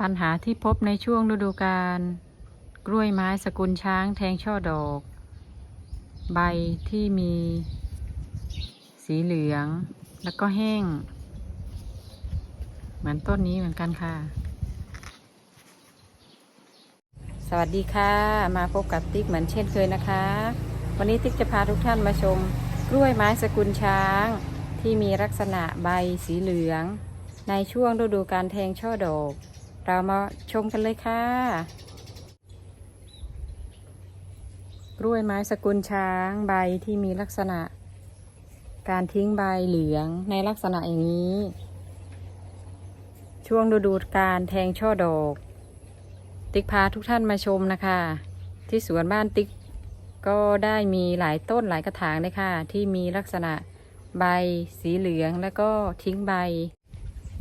ปัญหาที่พบในช่วงฤดูกาลกล้วยไม้สกุลช้างแทงช่อดอก ใบที่มี สีเหลือง แล้วก็แห้ง เหมือนต้นนี้เหมือนกันค่ะ สวัสดีค่ะ มาพบกับติ๊กเหมือนเช่นเคยนะคะ วันนี้ติ๊กจะพาทุกท่านมาชม กล้วยไม้สกุลช้าง ที่มีลักษณะใบสีเหลือง ในช่วงฤดูการแทงช่อดอก เรามาชมกันเลยค่ะ กล้วยไม้สกุลช้างใบที่มีลักษณะ การทิ้งใบเหลืองในลักษณะอย่างนี้ ช่วงฤดูการแทงช่อดอก ติ๊กพาทุกท่านมาชมนะคะ ที่สวนบ้านติ๊กก็ได้มีหลายต้นหลายกระถางเลยค่ะ ที่มีลักษณะใบสีเหลืองแล้วก็ทิ้งใบ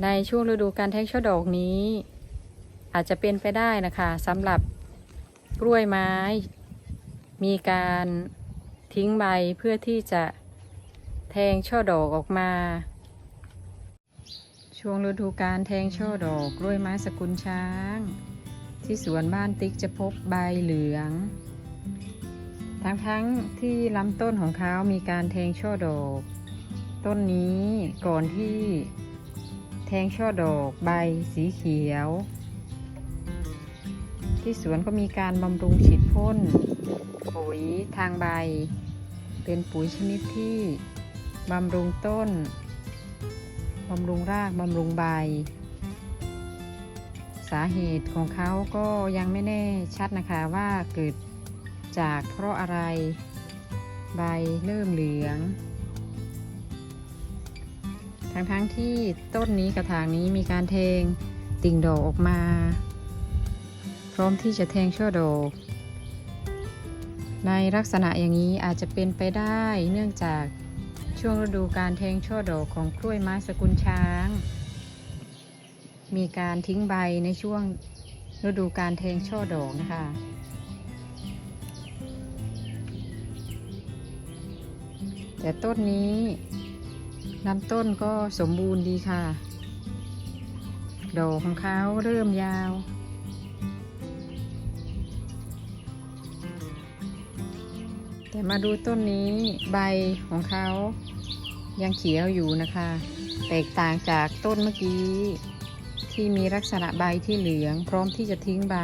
ในช่วงฤดูการแทงช่อดอกนี้ อาจจะเป็นไปได้นะคะสำหรับกล้วยไม้ มีการทิ้งใบเพื่อที่จะแทงช่อดอกออกมา ช่วงฤดูการแทงช่อดอกกล้วยไม้สกุลช้าง ที่สวนบ้านติ๊กจะพบใบเหลือง ทั้งทั้งที่ลำต้นของเขามีการแทงช่อดอก ต้นนี้ก่อนที่แทงช่อดอกใบสีเขียว ที่สวนก็มีการบำรุงฉีดพ่นปุ๋ยทางใบ เป็นปุ๋ยชนิดที่บำรุงต้นบำรุงรากบำรุงใบ สาเหตุของเขาก็ยังไม่แน่ชัดนะคะว่าเกิดจากเพราะอะไรใบเริ่มเหลือง ทั้งๆทที่ต้นนี้กระถางนี้มีการแทงติ่งดอกออกมา ร้อมที่จะแทงช่อดอกในลักษณะอย่างนี้อาจจะเป็นไปได้เนื่องจากช่วงฤดูการแทงช่อดอกของกล้วยไม้สกุลช้าง มีการทิ้งใบในช่วงฤดูการแทงช่อดอกนะคะแต่ต้นนี้ลำต้นก็สมบูรณ์ดีค่ะ ดอกของเขาเริ่มยาว แต่มาดูต้นนี้ใบของเขายังเขียวอยู่นะคะ แตกต่างจากต้นเมื่อกี้ ที่มีลักษณะใบที่เหลือง พร้อมที่จะทิ้งใบ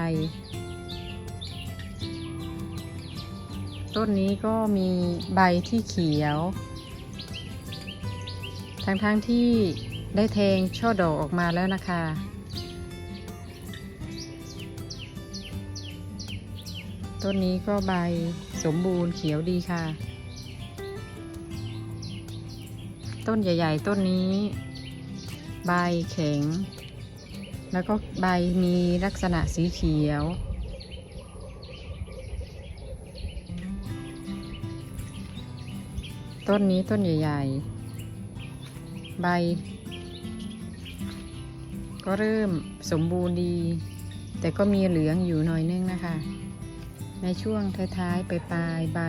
ต้นนี้ก็มีใบที่เขียว ทั้งๆทที่ได้แทงช่อดอกออกมาแล้วนะคะ ต้นนี้ก็ใบสมบูรณ์เขียวดีค่ะ ต้นใหญ่ ๆ ต้นนี้ ใบแข็ง แล้วก็ใบมีลักษณะสีเขียว ต้นนี้ต้นใหญ่ ๆ ใบ ก็เริ่มสมบูรณ์ดี แต่ก็มีเหลืองอยู่หน่อยนึงนะคะ ในช่วงท้ายๆไปปลายใบ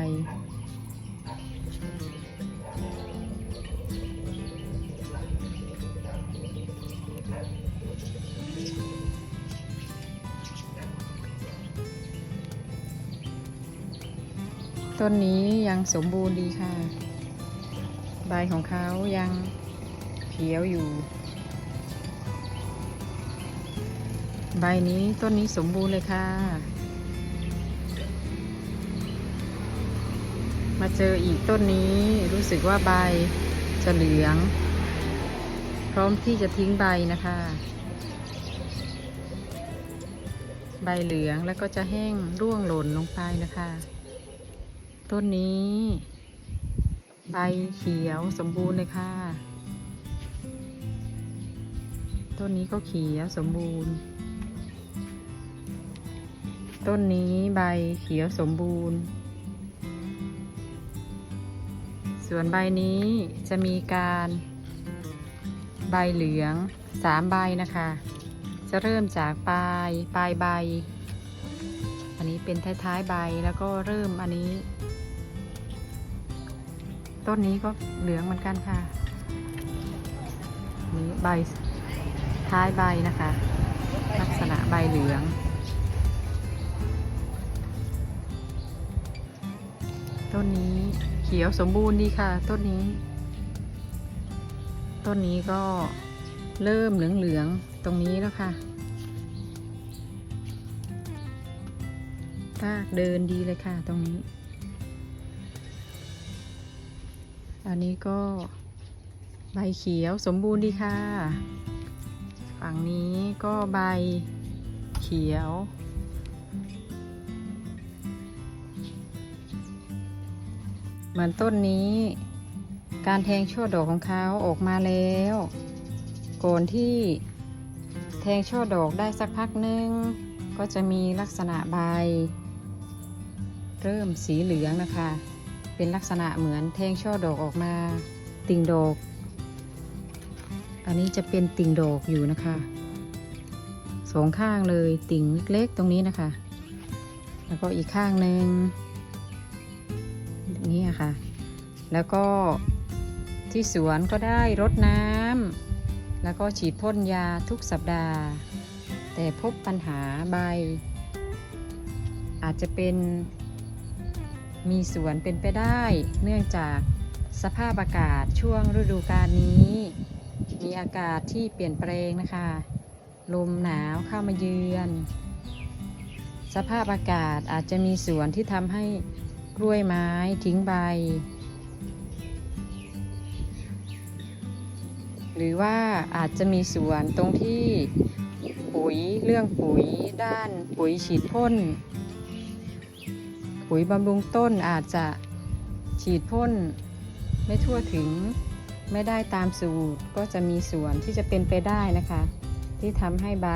ต้นนี้ยังสมบูรณ์ดีค่ะ ใบของเขายังเขียวอยู่ ใบนี้ต้นนี้สมบูรณ์เลยค่ะ มาเจออีกต้นนี้รู้สึกว่าใบจะเหลือง พร้อมที่จะทิ้งใบนะคะ ใบเหลืองแล้วก็จะแห้งร่วงหล่นลงไปนะคะ ต้นนี้ ใบเขียวสมบูรณ์เลยค่ะ ต้นนี้ก็เขียวสมบูรณ์ ต้นนี้ใบเขียวสมบูรณ์ ส่วนใบนี้จะมีการใบเหลืองสามใบนะคะ จะเริ่มจากปลายปลายใบ อันนี้เป็นท้ายๆใบแล้วก็เริ่มอันนี้ ต้นนี้ก็เหลืองเหมือนกันค่ะนี่ใบท้ายใบนะคะ ลักษณะใบเหลือง ต้นนี้ เขียวสมบูรณ์ดีค่ะ ต้นนี้ ต้นนี้ก็เริ่มเหลืองๆตรงนี้แล้วค่ะรากเดินดีเลยค่ะ ตรงนี้ อันนี้ก็ใบเขียวสมบูรณ์ดีค่ะ ฝั่งนี้ก็ใบเขียว เหมือนต้นนี้ การแทงช่อดอกของเขาออกมาแล้วก่อนที่แทงช่อดอกได้สักพักหนึ่งก็จะมีลักษณะใบ เริ่มสีเหลืองนะคะ เป็นลักษณะเหมือนแทงช่อดอกออกมา ติ่งดอก อันนี้จะเป็นติ่งดอกอยู่นะคะสองข้างเลยติ่งเล็กๆตรงนี้นะคะ แล้วก็อีกข้างหนึ่ง นี่ค่ะ แล้วก็ที่สวนก็ได้รดน้ำแล้วก็ฉีดพ่นยาทุกสัปดาห์ แต่พบปัญหาใบ อาจจะเป็นมีสวนเป็นไปได้เนื่องจากสภาพอากาศช่วงฤดูกาลนี้ มีอากาศที่เปลี่ยนแปลงนะคะ ลมหนาวเข้ามาเยือน สภาพอากาศอาจจะมีสวนที่ทำให้ กล้วยไม้ทิ้งใบ หรือว่าอาจจะมีสวนตรงที่ปุ๋ยเรื่องปุ๋ยด้านปุ๋ยฉีดพ่น ปุ๋ยบำรุงต้นอาจจะฉีดพ่นไม่ทั่วถึงไม่ได้ตามสูตรก็จะมีส่วนที่จะเป็นไปได้นะคะ ที่ทำให้ใบ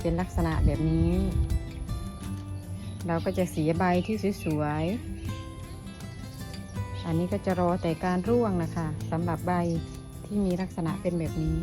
เป็นลักษณะแบบนี้ เราก็จะเสียใบที่สวยๆ อันนี้ก็จะรอแต่การร่วงนะคะสำหรับใบที่มีลักษณะเป็นแบบนี้